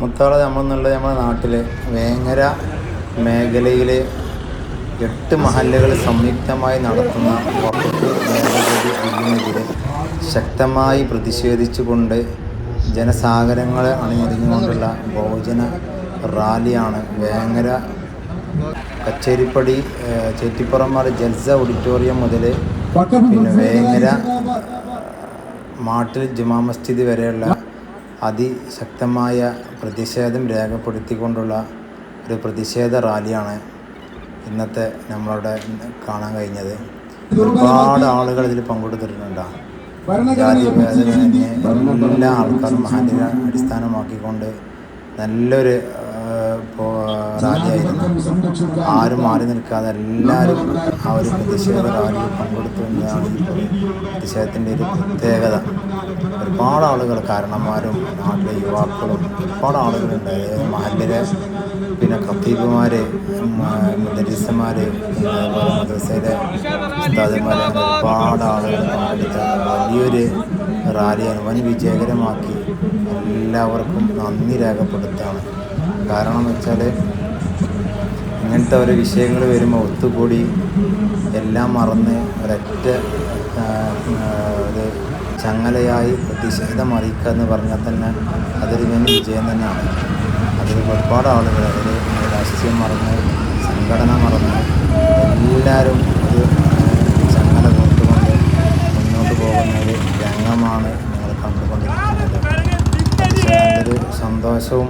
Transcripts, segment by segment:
മുത്താള നമ്മളെന്നുള്ളത് നമ്മുടെ നാട്ടിലെ വേങ്ങര മേഖലയിൽ എട്ട് മഹല്ലുകൾ സംയുക്തമായി നടത്തുന്ന ഭേദഗതി ബില്ലിനെതിരെ ശക്തമായി പ്രതിഷേധിച്ചുകൊണ്ട് ജനസാഗരങ്ങളെ അണിഞ്ഞൊതുങ്ങിക്കൊണ്ടുള്ള ബഹുജന റാലിയാണ് വേങ്ങര കച്ചേരിപ്പടി ഏഹ്, ചേറ്റിപ്പുറമാട് ജൽസ ഓഡിറ്റോറിയം മുതൽ പിന്നെ വേങ്ങര മാട്ടിൽ ജുമാ മസ്ജിദ് വരെയുള്ള അതിശക്തമായ പ്രതിഷേധം രേഖപ്പെടുത്തിക്കൊണ്ടുള്ള ഒരു പ്രതിഷേധ റാലിയാണ് ഇന്നത്തെ നമ്മളുടെ കാണാൻ കഴിഞ്ഞത്. ഒരുപാട് ആളുകൾ ഇതിൽ പങ്കെടുത്തിട്ടുണ്ട്. ജാതി ഭേദമന്യേ എല്ലാ ആൾക്കാരും മഹാനിര അടിസ്ഥാനമാക്കിക്കൊണ്ട് നല്ലൊരു ആ, പോ- റാലിയായിരുന്നു ആരും മാറി നിൽക്കാതെ എല്ലാവരും ആ ഒരു പ്രതിഷേധ റാലിയിൽ പങ്കെടുത്തു എന്നതാണ് ഈ പ്രതിഷേധത്തിന്റെ ഒരു പ്രത്യേകത. ഒരുപാട് ആളുകൾ കാരണന്മാരും നാട്ടിലെ യുവാക്കളും ഒരുപാട് ആളുകളുണ്ട്. മഹല്ലിലെ പിന്നെ ഖത്തീബുമാർ മുദരീസന്മാർ അതുപോലെ മദ്രസയിലെ ഉസ്താദന്മാർ ഒരുപാട് ആളുകൾ പങ്കെടുത്ത വലിയൊരു റാലിയാണ് വൻ വിജയകരമാക്കി എല്ലാവർക്കും നന്ദി രേഖപ്പെടുത്താണ് കാരണം എന്ന് വെച്ചാൽ ഇങ്ങനത്തെ ഓരോ വിഷയങ്ങൾ വരുമ്പോൾ ഒത്തുകൂടി എല്ലാം മറന്ന് ഒരൊറ്റ ഒരു ചങ്ങലയായി പ്രതിഷേധം അറിയിക്കുക എന്ന് പറഞ്ഞാൽ തന്നെ അതൊരു വലിയ വിജയം തന്നെയാണ്. അതിൽ ഒരുപാട് ആളുകൾ അതിൽ രാഷ്ട്രീയം മറന്ന് സംഘടന മറന്ന് എല്ലാവരും ഒരു ചങ്ങല കോർത്തുകൊണ്ട് മുന്നോട്ട് പോകുന്ന ഒരു രംഗമാണ് ഞങ്ങൾ കണ്ടുകൊണ്ടിരിക്കുന്നത്. നല്ലൊരു സന്തോഷവും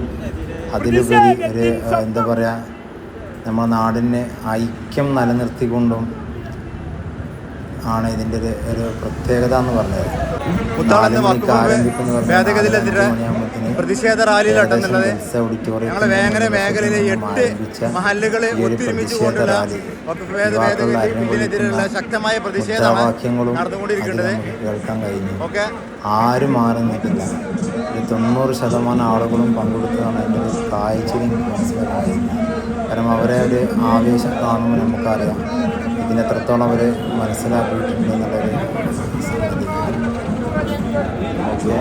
അതിലുപരി ഒരു എന്താ പറയുക നമ്മുടെ നാടിനെ ഐക്യം നിലനിർത്തിക്കൊണ്ടും ആണ് ഇതിന്റെ ഒരു ഒരു പ്രത്യേകത എന്ന് പറഞ്ഞത്. നാല് മണിക്ക് ആരംഭിക്കുമെന്ന് പ്രതിഷേധ ഏകദേശം ജൽസ ഞങ്ങളെ വേങ്ങര മേഖലയിലെ എട്ട് മഹല്ലുകളെ കൊണ്ടുള്ള റാലി. ബില്ലിനെതിരെയുള്ള വിളിക്കുന്ന ശക്തമായ പ്രതിഷേധമാണ് നടന്നുകൊണ്ടിരിക്കുന്നത്. ഓക്കെ. ആരും മാറി നിൽക്കില്ല ഒരു തൊണ്ണൂറ് ശതമാനം ആളുകളും പങ്കെടുത്തതാണ് എന്റെ ഒരു കാഴ്ച എനിക്ക് മനസ്സിലാക്കാൻ കാരണം അവരെ ഒരു ആവേശം കാണുമ്പോൾ നമുക്കറിയാം. ഇതിനെത്രത്തോളം അവർ മനസ്സിലാക്കിയിട്ടുണ്ട് എന്നുള്ളൊരു സംഗതി. ഓക്കെ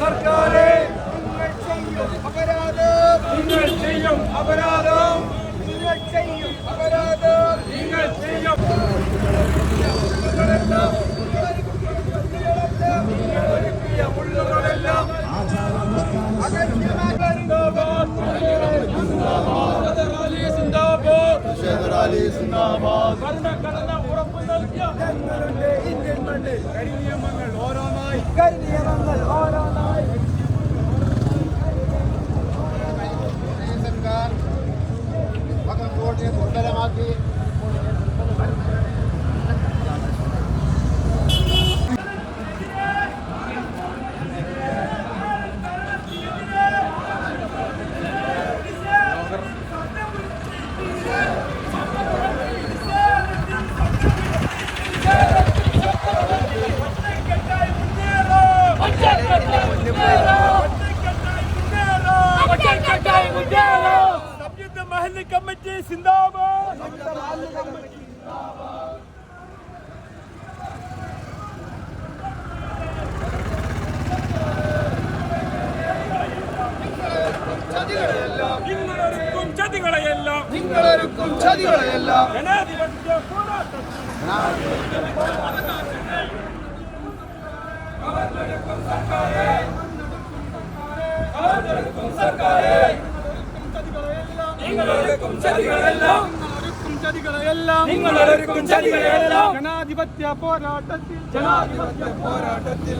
സർക്കാരെ നിങ്ങൾ ചെയ്യും അപരാധം. നിങ്ങൾ ചെയ്യും അപരാധം നിങ്ങൾ ചെയ്യും ഭരണഘടന ഉറപ്പു നൽകിയ ഞങ്ങളുടെ ഇന്ത്യൻ മണ്ണിൽ കരിനിയമങ്ങൾ ഓരോന്നായി. കരിനിയമങ്ങൾ ഓരോന്നായി. സർക്കാർ വഖഫ് ബോർഡിനെ ദുർബലമാക്കി. മഹല്ല് കമ്മിറ്റി സിന്ദാബാദ്. നിങ്ങളൊരുക്കും ചതികളെയെല്ലാം. നിങ്ങളൊരുക്കും ചതികളെയെല്ലാം. ജനാധിപത്യ പോരാട്ടം. നിങ്ങളൊരുക്കും ചതികളെല്ലാം നിങ്ങളൊരുക്കും ചതികളെല്ലാം ജനാധിപത്യ പോരാട്ടത്തിൽ ജനാധിപത്യ പോരാട്ടത്തിൽ